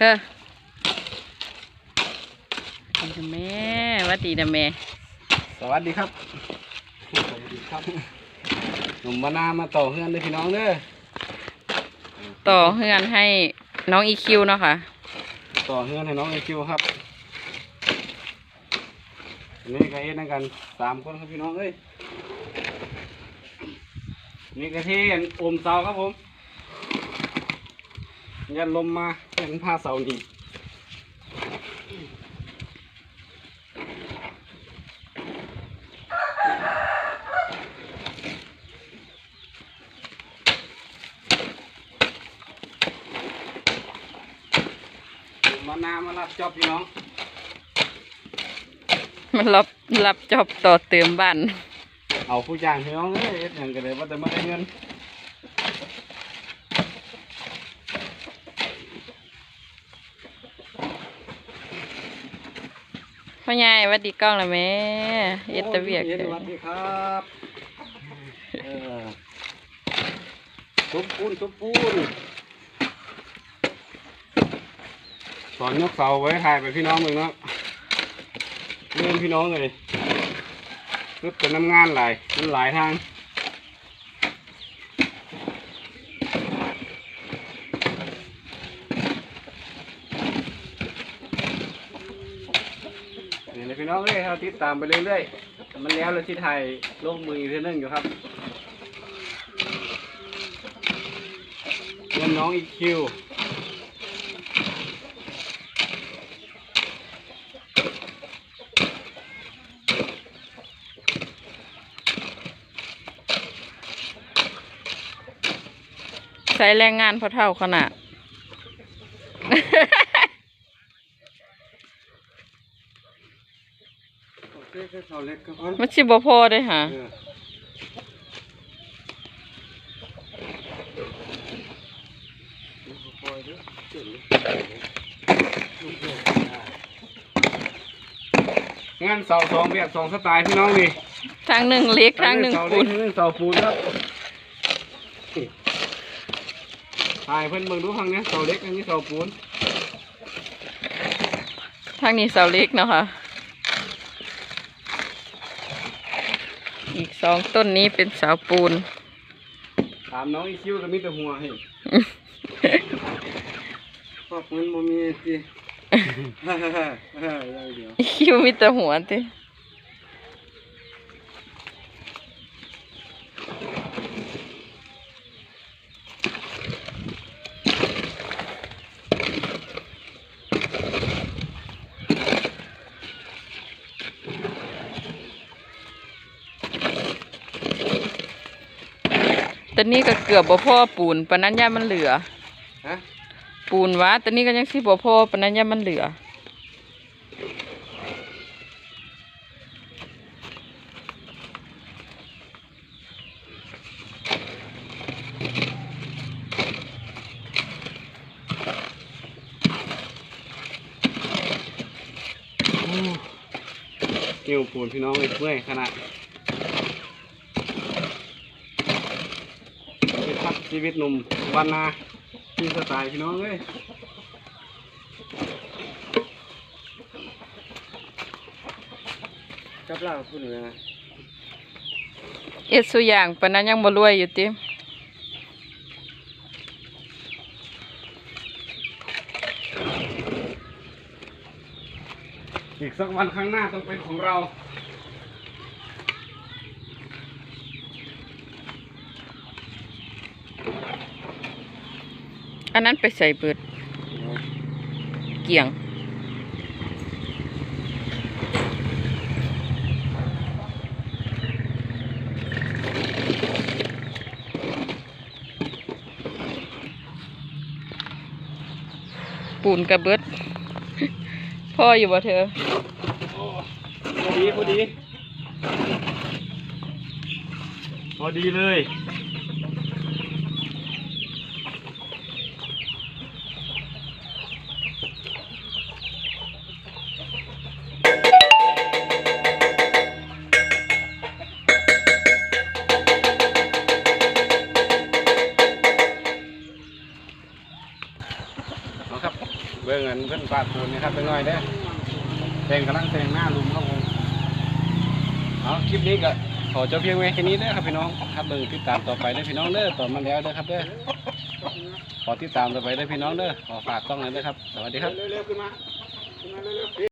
เฮ้อดีนะแม่หวัดดีนะแม่ สวัสดีครับสวัสดีครับหนุ่มมานามาต่อเฮือนเลยพี่น้องเด้อต่อเฮือนให้น้องอีคิวเนาะค่ะ ต่อเฮือนให้น้องไอคิวครับอันนี่ก็เอ็ดนั่งกันสามคนครับพี่น้องเอ้ยนี่กระเทียนอมเสาครับผมยันลมมา ยันผ้าเสาดีมานามารับจอบพี่น้อง มันรับรับจอบต่อเติมบ้าน เอาผู้จ้างพี่น้องเอ้ยเอ็ดหยังกันเลยว่าแต่ไม่ได้เงิน พ่อใหญ่หวัดดีกล้องละแม่เอ็ดแตะเวียกโอ้เลยสวัสดีครับเออทุบปูนทุบปูนสอนยกเสาไว้ถ่ายไปพี่น้องมึงเนาะเรื่องพี่น้องเลยรึเป็นน้ำงานหลายมันหลายทาง พี่น้องเอ้ยเราติดตามไปเรื่อยๆมันแล้วเราที่ไทยลงมืออีกเท่านึงอยู่ครับเงินน้องอีคิวใช้แรงงานพอเท่าขนาด โอเคแค่เสาเล็กก็พอมันสิบ่พอได้ค่ะ เอองั้นเสาสองแบบสองสไตล์พี่น้องนี่ทางหนึ่งเล็กทางหนึ่งเสาปูเล็กน ทางหนึ่งเสาปูนครับถ่ายเพิ่นเบิ่งดูทางเนี้ยเสาเล็กอันนี้เสาปูนทางนี้เสาเล็กเนาะค่ะ อีกสองต้นนี้เป็นเสาปูน ถามน้องอีคิวก็มีแต่หัวให้พวกมันบ่มีสิอย่างเดียวคิวมีแต่หัวติ ตอนนี้ก็เกือบบ่พอปูนปานนั้นย่ามันเหลือ ฮะปูนวะตอนนี้ก็ยังสิบ่พอปานนั้นย่ามันเหลือนิ้วปูนพี่น้องเลยเมื่อยขนาด ชีวิตครับชีวิตหนุ่มบ้านนาที่สไตล์พี่น้องเลยจับล่างพูดเลยนะเอ็ดสุอย่างปานนั้นยังบ่รวยอยู่ติอีกสักวันข้างหน้าต้องเป็นของเรา อันนั้นไปใส่เบิด เกี่ยง ปูนกระเบิด พ่ออยู่บ่เธอพอดี พอดี พอดีเลย เอรับเบิ่งเงินเพิ่นปาดปูนนะครับไปหน่อยเด้อแต่งกำลังแต่งหน้าลุมครับผมเอาคลิปนี้ก็ขอจบเพียงไว้แค่นี้เด้อครับพี่น้องครับเบิ่งติดตามต่อไปเด้อพี่น้องเด้อต่อมาแล้วเด้อครับเด้อขอติดตามต่อไปเด้อพี่น้องเด้อขอฝากต้องเลยเด้อครับสวัสดีครับเร็วๆขึ้นมาขึ้นมาเร็วๆ